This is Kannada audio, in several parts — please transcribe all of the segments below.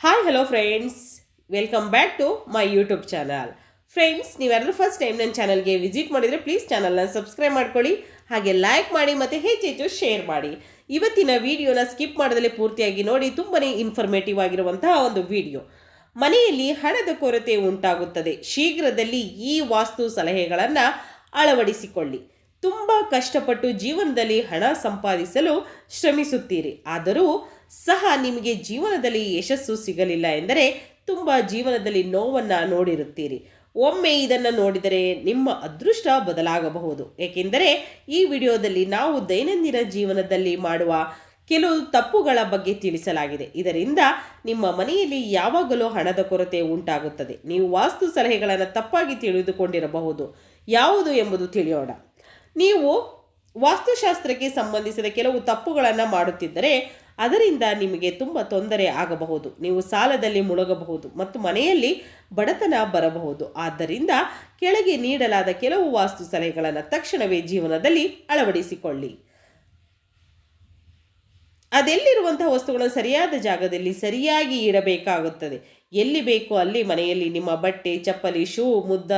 Hi hello friends welcome back to my YouTube channel friends ನೀವೆಲ್ಲರೂ ಫಸ್ಟ್ ಟೈಮ್ ನನ್ನ ಚಾನಲ್ಗೆ ವಿಸಿಟ್ ಮಾಡಿದರೆ ಪ್ಲೀಸ್ ಚಾನಲ್ನ ಸಬ್ಸ್ಕ್ರೈಬ್ ಮಾಡ್ಕೊಳ್ಳಿ, ಹಾಗೆ ಲೈಕ್ ಮಾಡಿ ಮತ್ತು ಹೆಚ್ಚೆಚ್ಚು ಶೇರ್ ಮಾಡಿ. ಇವತ್ತಿನ ವಿಡಿಯೋನ ಸ್ಕಿಪ್ ಮಾಡೋದಲ್ಲಿ ಪೂರ್ತಿಯಾಗಿ ನೋಡಿ ತುಂಬಾ ಇನ್ಫಾರ್ಮೇಟಿವ್ ಆಗಿರುವಂತಹ ಒಂದು ವಿಡಿಯೋ ಮನೆಯಲ್ಲಿ ಹಣದ ಕೊರತೆ ಉಂಟಾಗುತ್ತದೆ. ಶೀಘ್ರದಲ್ಲಿ ಈ ವಾಸ್ತು ಸಲಹೆಗಳನ್ನು ಅಳವಡಿಸಿಕೊಳ್ಳಿ. ತುಂಬ ಕಷ್ಟಪಟ್ಟು ಜೀವನದಲ್ಲಿ ಹಣ ಸಂಪಾದಿಸಲು ಶ್ರಮಿಸುತ್ತೀರಿ. ಆದರೂ ಸಹ ನಿಮಗೆ ಜೀವನದಲ್ಲಿ ಯಶಸ್ಸು ಸಿಗಲಿಲ್ಲ ಎಂದರೆ ತುಂಬ ಜೀವನದಲ್ಲಿ ನೋವನ್ನು ನೋಡಿರುತ್ತೀರಿ. ಒಮ್ಮೆ ಇದನ್ನು ನೋಡಿದರೆ ನಿಮ್ಮ ಅದೃಷ್ಟ ಬದಲಾಗಬಹುದು. ಏಕೆಂದರೆ ಈ ವಿಡಿಯೋದಲ್ಲಿ ನಾವು ದೈನಂದಿನ ಜೀವನದಲ್ಲಿ ಮಾಡುವ ಕೆಲವು ತಪ್ಪುಗಳ ಬಗ್ಗೆ ತಿಳಿಸಲಾಗಿದೆ. ಇದರಿಂದ ನಿಮ್ಮ ಮನೆಯಲ್ಲಿ ಯಾವಾಗಲೂ ಹಣದ ಕೊರತೆ ಉಂಟಾಗುತ್ತದೆ. ನೀವು ವಾಸ್ತು ಸಲಹೆಗಳನ್ನು ತಪ್ಪಾಗಿ ತಿಳಿದುಕೊಂಡಿರಬಹುದು. ಯಾವುದು ಎಂಬುದು ತಿಳಿಯೋಣ. ನೀವು ವಾಸ್ತುಶಾಸ್ತ್ರಕ್ಕೆ ಸಂಬಂಧಿಸಿದ ಕೆಲವು ತಪ್ಪುಗಳನ್ನು ಮಾಡುತ್ತಿದ್ದರೆ ಅದರಿಂದ ನಿಮಗೆ ತುಂಬ ತೊಂದರೆ ಆಗಬಹುದು. ನೀವು ಸಾಲದಲ್ಲಿ ಮುಳುಗಬಹುದು ಮತ್ತು ಮನೆಯಲ್ಲಿ ಬಡತನ ಬರಬಹುದು. ಆದ್ದರಿಂದ ಕೆಳಗೆ ನೀಡಲಾದ ಕೆಲವು ವಾಸ್ತು ಸಲಹೆಗಳನ್ನು ತಕ್ಷಣವೇ ಜೀವನದಲ್ಲಿ ಅಳವಡಿಸಿಕೊಳ್ಳಿ. ಅದೆಲ್ಲಿರುವಂತಹ ವಸ್ತುಗಳನ್ನು ಸರಿಯಾದ ಜಾಗದಲ್ಲಿ ಸರಿಯಾಗಿ ಇಡಬೇಕಾಗುತ್ತದೆ? ಎಲ್ಲಿ ಬೇಕೋ ಅಲ್ಲಿ ಮನೆಯಲ್ಲಿ ನಿಮ್ಮ ಬಟ್ಟೆ, ಚಪ್ಪಲಿ, ಶೂ, ಮುದ್ದ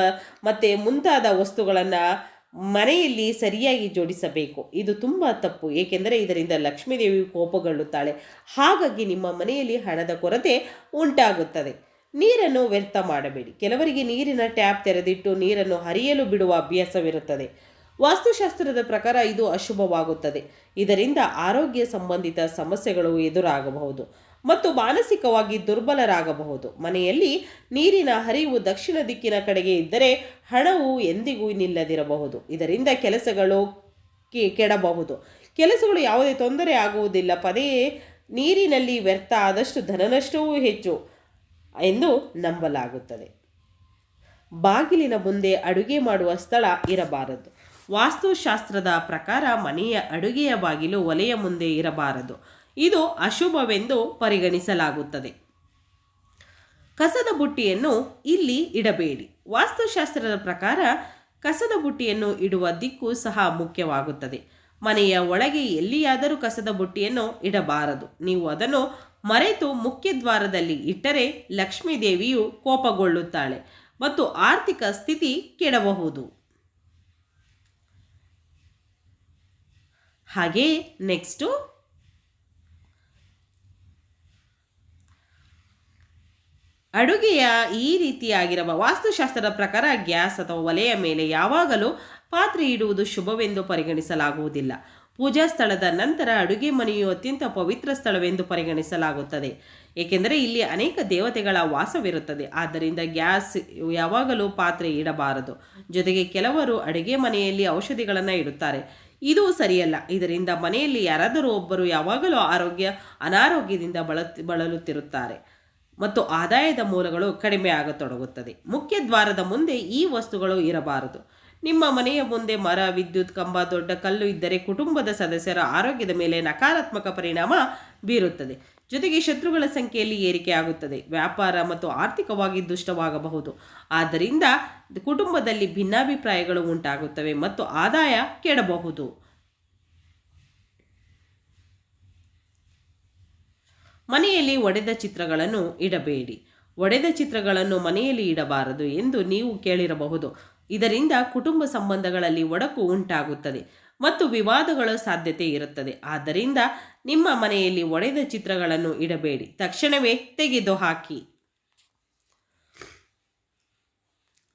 ಮತ್ತು ಮುಂತಾದ ವಸ್ತುಗಳನ್ನು ಮನೆಯಲ್ಲಿ ಸರಿಯಾಗಿ ಜೋಡಿಸಬೇಕು. ಇದು ತುಂಬ ತಪ್ಪು. ಏಕೆಂದರೆ ಇದರಿಂದ ಲಕ್ಷ್ಮೀದೇವಿ ಕೋಪಗೊಳ್ಳುತ್ತಾಳೆ. ಹಾಗಾಗಿ ನಿಮ್ಮ ಮನೆಯಲ್ಲಿ ಹಣದ ಕೊರತೆ ಉಂಟಾಗುತ್ತದೆ. ನೀರನ್ನು ವ್ಯರ್ಥ ಮಾಡಬೇಡಿ. ಕೆಲವರಿಗೆ ನೀರಿನ ಟ್ಯಾಪ್ ತೆರೆದಿಟ್ಟು ನೀರನ್ನು ಹರಿಯಲು ಬಿಡುವ ಅಭ್ಯಾಸವಿರುತ್ತದೆ. ವಾಸ್ತುಶಾಸ್ತ್ರದ ಪ್ರಕಾರ ಇದು ಅಶುಭವಾಗುತ್ತದೆ. ಇದರಿಂದ ಆರೋಗ್ಯ ಸಂಬಂಧಿತ ಸಮಸ್ಯೆಗಳು ಎದುರಾಗಬಹುದು. ಮತ್ತು ಮಾನಸಿಕವಾಗಿ ದುರ್ಬಲರಾಗಬಹುದು. ಮನೆಯಲ್ಲಿ ನೀರಿನ ಹರಿವು ದಕ್ಷಿಣ ದಿಕ್ಕಿನ ಕಡೆಗೆ ಇದ್ದರೆ ಹಣವು ಎಂದಿಗೂ ನಿಲ್ಲದಿರಬಹುದು. ಇದರಿಂದ ಕೆಲಸಗಳು ಕೆಡಬಹುದು. ಕೆಲಸಗಳು ಯಾವುದೇ ತೊಂದರೆ ಆಗುವುದಿಲ್ಲ. ಪದೇ ನೀರಿನಲ್ಲಿ ವ್ಯರ್ಥ ಆದಷ್ಟು ಧನನಷ್ಟವೂ ಹೆಚ್ಚು ಎಂದು ನಂಬಲಾಗುತ್ತದೆ. ಬಾಗಿಲಿನ ಮುಂದೆ ಅಡುಗೆ ಮಾಡುವ ಸ್ಥಳ ಇರಬಾರದು. ವಾಸ್ತುಶಾಸ್ತ್ರದ ಪ್ರಕಾರ ಮನೆಯ ಅಡುಗೆಯ ಬಾಗಿಲು ಒಲೆಯ ಮುಂದೆ ಇರಬಾರದು. ಇದು ಅಶುಭವೆಂದು ಪರಿಗಣಿಸಲಾಗುತ್ತದೆ. ಕಸದ ಬುಟ್ಟಿಯನ್ನು ಇಲ್ಲಿ ಇಡಬೇಡಿ. ವಾಸ್ತುಶಾಸ್ತ್ರದ ಪ್ರಕಾರ ಕಸದ ಬುಟ್ಟಿಯನ್ನು ಇಡುವ ದಿಕ್ಕು ಸಹ ಮುಖ್ಯವಾಗುತ್ತದೆ. ಮನೆಯ ಒಳಗೆ ಎಲ್ಲಿಯಾದರೂ ಕಸದ ಬುಟ್ಟಿಯನ್ನು ಇಡಬಾರದು. ನೀವು ಅದನ್ನು ಮರೆತು ಮುಖ್ಯ ದ್ವಾರದಲ್ಲಿ ಇಟ್ಟರೆ ಲಕ್ಷ್ಮೀ ದೇವಿಯು ಕೋಪಗೊಳ್ಳುತ್ತಾಳೆ ಮತ್ತು ಆರ್ಥಿಕ ಸ್ಥಿತಿ ಕೆಡಬಹುದು. ಹಾಗೆಯೇ ನೆಕ್ಸ್ಟು ಅಡುಗೆಯ ಈ ರೀತಿಯಾಗಿರುವ ವಾಸ್ತುಶಾಸ್ತ್ರದ ಪ್ರಕಾರ ಗ್ಯಾಸ್ ಅಥವಾ ಒಲೆಯ ಮೇಲೆ ಯಾವಾಗಲೂ ಪಾತ್ರೆ ಇಡುವುದು ಶುಭವೆಂದು ಪರಿಗಣಿಸಲಾಗುವುದಿಲ್ಲ. ಪೂಜಾ ಸ್ಥಳದ ನಂತರ ಅಡುಗೆ ಮನೆಯು ಅತ್ಯಂತ ಪವಿತ್ರ ಸ್ಥಳವೆಂದು ಪರಿಗಣಿಸಲಾಗುತ್ತದೆ. ಏಕೆಂದರೆ ಇಲ್ಲಿ ಅನೇಕ ದೇವತೆಗಳ ವಾಸವಿರುತ್ತದೆ. ಆದ್ದರಿಂದ ಗ್ಯಾಸ್ ಯಾವಾಗಲೂ ಪಾತ್ರೆ ಇಡಬಾರದು. ಜೊತೆಗೆ ಕೆಲವರು ಅಡುಗೆ ಮನೆಯಲ್ಲಿ ಔಷಧಿಗಳನ್ನು ಇಡುತ್ತಾರೆ. ಇದು ಸರಿಯಲ್ಲ. ಇದರಿಂದ ಮನೆಯಲ್ಲಿ ಯಾರಾದರೂ ಒಬ್ಬರು ಯಾವಾಗಲೂ ಆರೋಗ್ಯ, ಅನಾರೋಗ್ಯದಿಂದ ಬಳ ಬಳಲುತ್ತಿರುತ್ತಾರೆ. ಮತ್ತು ಆದಾಯದ ಮೂಲಗಳು ಕಡಿಮೆ ಆಗತೊಡಗುತ್ತದೆ. ಮುಖ್ಯ ದ್ವಾರದ ಮುಂದೆ ಈ ವಸ್ತುಗಳು ಇರಬಾರದು. ನಿಮ್ಮ ಮನೆಯ ಮುಂದೆ ಮರ, ವಿದ್ಯುತ್ ಕಂಬ, ದೊಡ್ಡ ಕಲ್ಲು ಇದ್ದರೆ ಕುಟುಂಬದ ಸದಸ್ಯರ ಆರೋಗ್ಯದ ಮೇಲೆ ನಕಾರಾತ್ಮಕ ಪರಿಣಾಮ ಬೀರುತ್ತದೆ. ಜೊತೆಗೆ ಶತ್ರುಗಳ ಸಂಖ್ಯೆಯಲ್ಲಿ ಏರಿಕೆಯಾಗುತ್ತದೆ ವ್ಯಾಪಾರ ಮತ್ತು ಆರ್ಥಿಕವಾಗಿ ದುಷ್ಟವಾಗಬಹುದು. ಆದ್ದರಿಂದ ಕುಟುಂಬದಲ್ಲಿ ಭಿನ್ನಾಭಿಪ್ರಾಯಗಳು ಉಂಟಾಗುತ್ತವೆ ಮತ್ತು ಆದಾಯ ಕೆಡಬಹುದು. ಮನೆಯಲ್ಲಿ ಒಡೆದ ಚಿತ್ರಗಳನ್ನು ಇಡಬೇಡಿ. ಒಡೆದ ಚಿತ್ರಗಳನ್ನು ಮನೆಯಲ್ಲಿ ಇಡಬಾರದು ಎಂದು ನೀವು ಕೇಳಿರಬಹುದು. ಇದರಿಂದ ಕುಟುಂಬ ಸಂಬಂಧಗಳಲ್ಲಿ ಒಡಕು ಉಂಟಾಗುತ್ತದೆ ಮತ್ತು ವಿವಾದಗಳ ಸಾಧ್ಯತೆ ಇರುತ್ತದೆ. ಆದ್ದರಿಂದ ನಿಮ್ಮ ಮನೆಯಲ್ಲಿ ಒಡೆದ ಚಿತ್ರಗಳನ್ನು ಇಡಬೇಡಿ. ತಕ್ಷಣವೇ ತೆಗೆದು ಹಾಕಿ.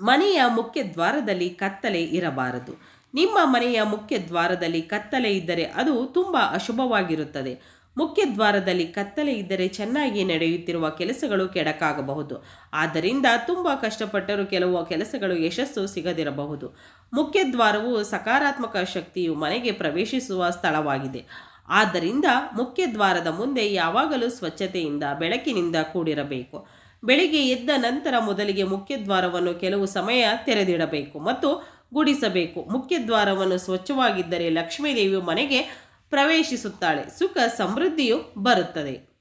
ಮನೆಯ ಮುಖ್ಯ ದ್ವಾರದಲ್ಲಿ ಕತ್ತಲೆ ಇರಬಾರದು. ನಿಮ್ಮ ಮನೆಯ ಮುಖ್ಯ ದ್ವಾರದಲ್ಲಿ ಕತ್ತಲೆ ಇದ್ದರೆ ಅದು ತುಂಬ ಅಶುಭವಾಗಿರುತ್ತದೆ. ಮುಖ್ಯ ದ್ವಾರದಲ್ಲಿ ಕತ್ತಲೆ ಇದ್ದರೆ ಚೆನ್ನಾಗಿ ನಡೆಯುತ್ತಿರುವ ಕೆಲಸಗಳು ಕೆಡಕಾಗಬಹುದು. ಆದ್ದರಿಂದ ತುಂಬ ಕಷ್ಟಪಟ್ಟರೂ ಕೆಲವು ಕೆಲಸಗಳು ಯಶಸ್ಸು ಸಿಗದಿರಬಹುದು. ಮುಖ್ಯ ದ್ವಾರವು ಸಕಾರಾತ್ಮಕ ಶಕ್ತಿಯು ಮನೆಗೆ ಪ್ರವೇಶಿಸುವ ಸ್ಥಳವಾಗಿದೆ. ಆದ್ದರಿಂದ ಮುಖ್ಯ ದ್ವಾರದ ಮುಂದೆ ಯಾವಾಗಲೂ ಸ್ವಚ್ಛತೆಯಿಂದ ಬೆಳಕಿನಿಂದ ಕೂಡಿರಬೇಕು. ಬೆಳಿಗ್ಗೆ ಎದ್ದ ನಂತರ ಮೊದಲಿಗೆ ಮುಖ್ಯ ದ್ವಾರವನ್ನು ಕೆಲವು ಸಮಯ ತೆರೆದಿಡಬೇಕು ಮತ್ತು ಗುಡಿಸಬೇಕು. ಮುಖ್ಯ ದ್ವಾರವನ್ನು ಸ್ವಚ್ಛವಾಗಿದ್ದರೆ ಲಕ್ಷ್ಮೀದೇವಿಯು ಮನೆಗೆ ಪ್ರವೇಶಿಸುತ್ತಾಳೆ. ಸುಖ ಸಮೃದ್ಧಿಯು ಬರುತ್ತದೆ.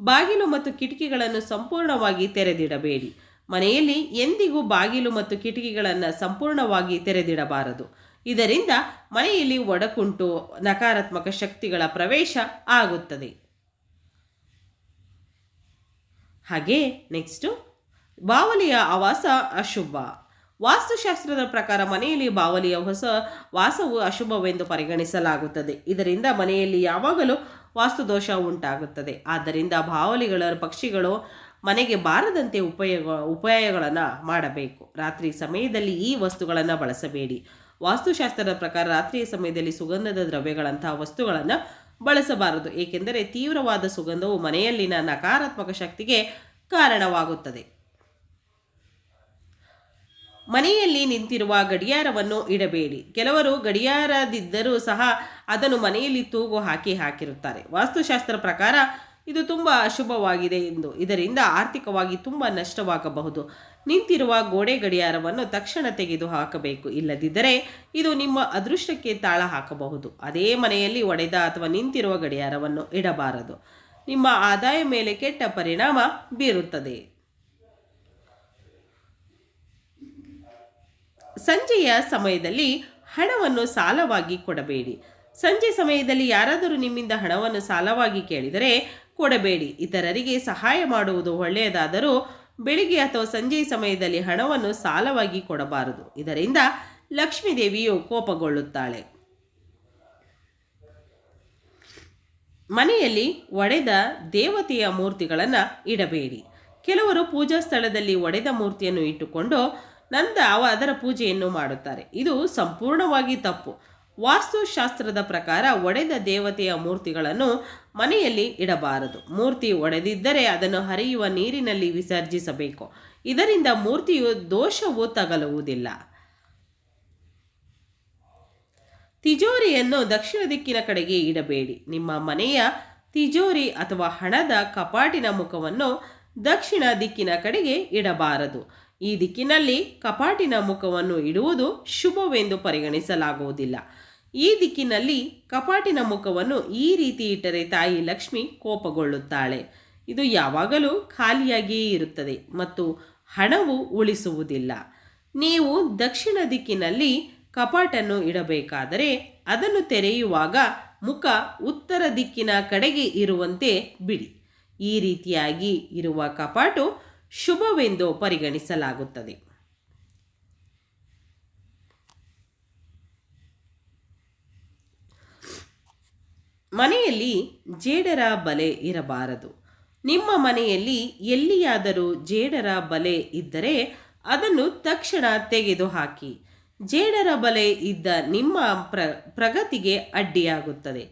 ಬಾಗಿಲು ಮತ್ತು ಕಿಟಕಿಗಳನ್ನು ಸಂಪೂರ್ಣವಾಗಿ ತೆರೆದಿಡಬೇಡಿ. ಮನೆಯಲ್ಲಿ ಎಂದಿಗೂ ಬಾಗಿಲು ಮತ್ತು ಕಿಟಕಿಗಳನ್ನು ಸಂಪೂರ್ಣವಾಗಿ ತೆರೆದಿಡಬಾರದು. ಇದರಿಂದ ಮನೆಯಲ್ಲಿ ಒಡಕುಂಟು, ನಕಾರಾತ್ಮಕ ಶಕ್ತಿಗಳ ಪ್ರವೇಶ ಆಗುತ್ತದೆ. ಹಾಗೆ ನೆಕ್ಸ್ಟು ಬಾವಲಿಯ ಆವಾಸ ಅಶುಭ. ವಾಸ್ತುಶಾಸ್ತ್ರದ ಪ್ರಕಾರ ಮನೆಯಲ್ಲಿ ಬಾವಲಿಯ ಹೊಸ ವಾಸವು ಅಶುಭವೆಂದು ಪರಿಗಣಿಸಲಾಗುತ್ತದೆ. ಇದರಿಂದ ಮನೆಯಲ್ಲಿ ಯಾವಾಗಲೂ ವಾಸ್ತುದೋಷ ಉಂಟಾಗುತ್ತದೆ. ಆದ್ದರಿಂದ ಬಾವಲಿಗಳ ಪಕ್ಷಿಗಳು ಮನೆಗೆ ಬಾರದಂತೆ ಉಪಯೋಗ, ಉಪಾಯಗಳನ್ನು ಮಾಡಬೇಕು. ರಾತ್ರಿ ಸಮಯದಲ್ಲಿ ಈ ವಸ್ತುಗಳನ್ನು ಬಳಸಬೇಡಿ. ವಾಸ್ತುಶಾಸ್ತ್ರದ ಪ್ರಕಾರ ರಾತ್ರಿಯ ಸಮಯದಲ್ಲಿ ಸುಗಂಧದ ದ್ರವ್ಯಗಳಂತಹ ವಸ್ತುಗಳನ್ನು ಬಳಸಬಾರದು. ಏಕೆಂದರೆ ತೀವ್ರವಾದ ಸುಗಂಧವು ಮನೆಯಲ್ಲಿನ ನಕಾರಾತ್ಮಕ ಶಕ್ತಿಗೆ ಕಾರಣವಾಗುತ್ತದೆ. ಮನೆಯಲ್ಲಿ ನಿಂತಿರುವ ಗಡಿಯಾರವನ್ನು ಇಡಬೇಡಿ. ಕೆಲವರು ಗಡಿಯಾರದಿದ್ದರೂ ಸಹ ಅದನ್ನು ಮನೆಯಲ್ಲಿ ತೂಗು ಹಾಕಿ ಹಾಕಿರುತ್ತಾರೆ. ವಾಸ್ತುಶಾಸ್ತ್ರ ಪ್ರಕಾರ ಇದು ತುಂಬ ಅಶುಭವಾಗಿದೆ ಎಂದು. ಇದರಿಂದ ಆರ್ಥಿಕವಾಗಿ ತುಂಬ ನಷ್ಟವಾಗಬಹುದು. ನಿಂತಿರುವ ಗೋಡೆ ಗಡಿಯಾರವನ್ನು ತಕ್ಷಣ ತೆಗೆದು ಹಾಕಬೇಕು. ಇಲ್ಲದಿದ್ದರೆ ಇದು ನಿಮ್ಮ ಅದೃಷ್ಟಕ್ಕೆ ತಾಳ ಹಾಕಬಹುದು. ಅದೇ ಮನೆಯಲ್ಲಿ ಒಡೆದ ಅಥವಾ ನಿಂತಿರುವ ಗಡಿಯಾರವನ್ನು ಇಡಬಾರದು. ನಿಮ್ಮ ಆದಾಯ ಮೇಲೆ ಕೆಟ್ಟ ಪರಿಣಾಮ ಬೀರುತ್ತದೆ. ಸಂಜೆಯ ಸಮಯದಲ್ಲಿ ಹಣವನ್ನು ಸಾಲವಾಗಿ ಕೊಡಬೇಡಿ. ಸಂಜೆ ಸಮಯದಲ್ಲಿ ಯಾರಾದರೂ ನಿಮ್ಮಿಂದ ಹಣವನ್ನು ಸಾಲವಾಗಿ ಕೇಳಿದರೆ ಕೊಡಬೇಡಿ. ಇತರರಿಗೆ ಸಹಾಯ ಮಾಡುವುದು ಒಳ್ಳೆಯದಾದರೂ ಬೆಳಿಗ್ಗೆ ಅಥವಾ ಸಂಜೆ ಸಮಯದಲ್ಲಿ ಹಣವನ್ನು ಸಾಲವಾಗಿ ಕೊಡಬಾರದು. ಇದರಿಂದ ಲಕ್ಷ್ಮೀದೇವಿಯು ಕೋಪಗೊಳ್ಳುತ್ತಾಳೆ. ಮನೆಯಲ್ಲಿ ಒಡೆದ ದೇವತೆಯ ಮೂರ್ತಿಗಳನ್ನು ಇಡಬೇಡಿ. ಕೆಲವರು ಪೂಜಾ ಸ್ಥಳದಲ್ಲಿ ಒಡೆದ ಮೂರ್ತಿಯನ್ನು ಇಟ್ಟುಕೊಂಡು ನಂತರ ಅವ ಅದರ ಪೂಜೆಯನ್ನು ಮಾಡುತ್ತಾರೆ. ಇದು ಸಂಪೂರ್ಣವಾಗಿ ತಪ್ಪು. ವಾಸ್ತುಶಾಸ್ತ್ರದ ಪ್ರಕಾರ ಒಡೆದ ದೇವತೆಯ ಮೂರ್ತಿಗಳನ್ನು ಮನೆಯಲ್ಲಿ ಇಡಬಾರದು. ಮೂರ್ತಿ ಒಡೆದಿದ್ದರೆ ಅದನ್ನು ಹರಿಯುವ ನೀರಿನಲ್ಲಿ ವಿಸರ್ಜಿಸಬೇಕು. ಇದರಿಂದ ಮೂರ್ತಿಯು ದೋಷವು ತಗಲುವುದಿಲ್ಲ. ತಿಜೋರಿಯನ್ನು ದಕ್ಷಿಣ ದಿಕ್ಕಿನ ಕಡೆಗೆ ಇಡಬೇಡಿ. ನಿಮ್ಮ ಮನೆಯ ತಿಜೋರಿ ಅಥವಾ ಹಣದ ಕಪಾಟಿನ ಮುಖವನ್ನು ದಕ್ಷಿಣ ದಿಕ್ಕಿನ ಕಡೆಗೆ ಇಡಬಾರದು. ಈ ದಿಕ್ಕಿನಲ್ಲಿ ಕಪಾಟಿನ ಮುಖವನ್ನು ಇಡುವುದು ಶುಭವೆಂದು ಪರಿಗಣಿಸಲಾಗುವುದಿಲ್ಲ. ಈ ದಿಕ್ಕಿನಲ್ಲಿ ಕಪಾಟಿನ ಮುಖವನ್ನು ಈ ರೀತಿ ಇಟ್ಟರೆ ತಾಯಿ ಲಕ್ಷ್ಮಿ ಕೋಪಗೊಳ್ಳುತ್ತಾಳೆ. ಇದು ಯಾವಾಗಲೂ ಖಾಲಿಯಾಗಿಯೇ ಇರುತ್ತದೆ ಮತ್ತು ಹಣವು ಉಳಿಸುವುದಿಲ್ಲ. ನೀವು ದಕ್ಷಿಣ ದಿಕ್ಕಿನಲ್ಲಿ ಕಪಾಟನ್ನು ಇಡಬೇಕಾದರೆ ಅದನ್ನು ತೆರೆಯುವಾಗ ಮುಖ ಉತ್ತರ ದಿಕ್ಕಿನ ಕಡೆಗೆ ಇರುವಂತೆ ಬಿಡಿ. ಈ ರೀತಿಯಾಗಿ ಇರುವ ಕಪಾಟು ಶುಭವೆಂದು ಪರಿಗಣಿಸಲಾಗುತ್ತದೆ. ಮನೆಯಲ್ಲಿ ಜೇಡರ ಬಲೆ ಇರಬಾರದು. ನಿಮ್ಮ ಮನೆಯಲ್ಲಿ ಎಲ್ಲಿಯಾದರೂ ಜೇಡರ ಬಲೆ ಇದ್ದರೆ ಅದನ್ನು ತಕ್ಷಣ ತೆಗೆದುಹಾಕಿ. ಜೇಡರ ಬಲೆ ಇದ್ದ ನಿಮ್ಮ ಪ್ರ, ಪ್ರಗತಿಗೆ ಅಡ್ಡಿಯಾಗುತ್ತದೆ.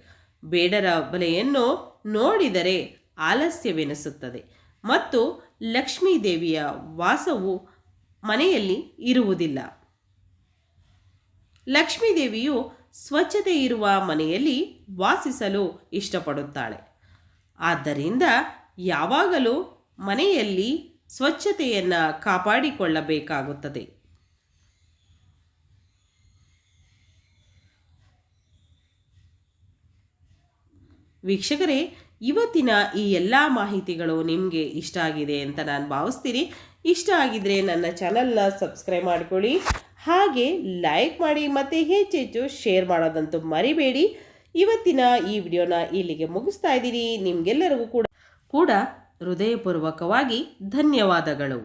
ಬೇಡರ ಬಲೆಯನ್ನು ನೋಡಿದರೆ ಆಲಸ್ಯವೆನಿಸುತ್ತದೆ. ಮತ್ತು ಲಕ್ಷ್ಮೀ ದೇವಿಯ ವಾಸವು ಮನೆಯಲ್ಲಿ ಇರುವುದಿಲ್ಲ. ಲಕ್ಷ್ಮೀ ದೇವಿಯು ಸ್ವಚ್ಛತೆ ಇರುವ ಮನೆಯಲ್ಲಿ ವಾಸಿಸಲು ಇಷ್ಟಪಡುತ್ತಾಳೆ. ಆದ್ದರಿಂದ ಯಾವಾಗಲೂ ಮನೆಯಲ್ಲಿ ಸ್ವಚ್ಛತೆಯನ್ನು ಕಾಪಾಡಿಕೊಳ್ಳಬೇಕಾಗುತ್ತದೆ. ವೀಕ್ಷಕರೇ ಇವತ್ತಿನ ಈ ಎಲ್ಲ ಮಾಹಿತಿಗಳು ನಿಮಗೆ ಇಷ್ಟ ಆಗಿದೆ ಅಂತ ನಾನು ಭಾವಿಸ್ತೀನಿ. ಇಷ್ಟ ಆಗಿದ್ರೆ ನನ್ನ ಚಾನಲ್ನ ಸಬ್ಸ್ಕ್ರೈಬ್ ಮಾಡಿಕೊಳ್ಳಿ. ಹಾಗೆ ಲೈಕ್ ಮಾಡಿ ಮತ್ತು ಹೆಚ್ಚೆಚ್ಚು ಶೇರ್ ಮಾಡೋದಂತೂ ಮರಿಬೇಡಿ. ಇವತ್ತಿನ ಈ ವಿಡಿಯೋನ ಇಲ್ಲಿಗೆ ಮುಗಿಸ್ತಾ ಇದ್ದೀನಿ. ನಿಮಗೆಲ್ಲರಿಗೂ ಕೂಡ ಕೂಡ ಹೃದಯಪೂರ್ವಕವಾಗಿ ಧನ್ಯವಾದಗಳು.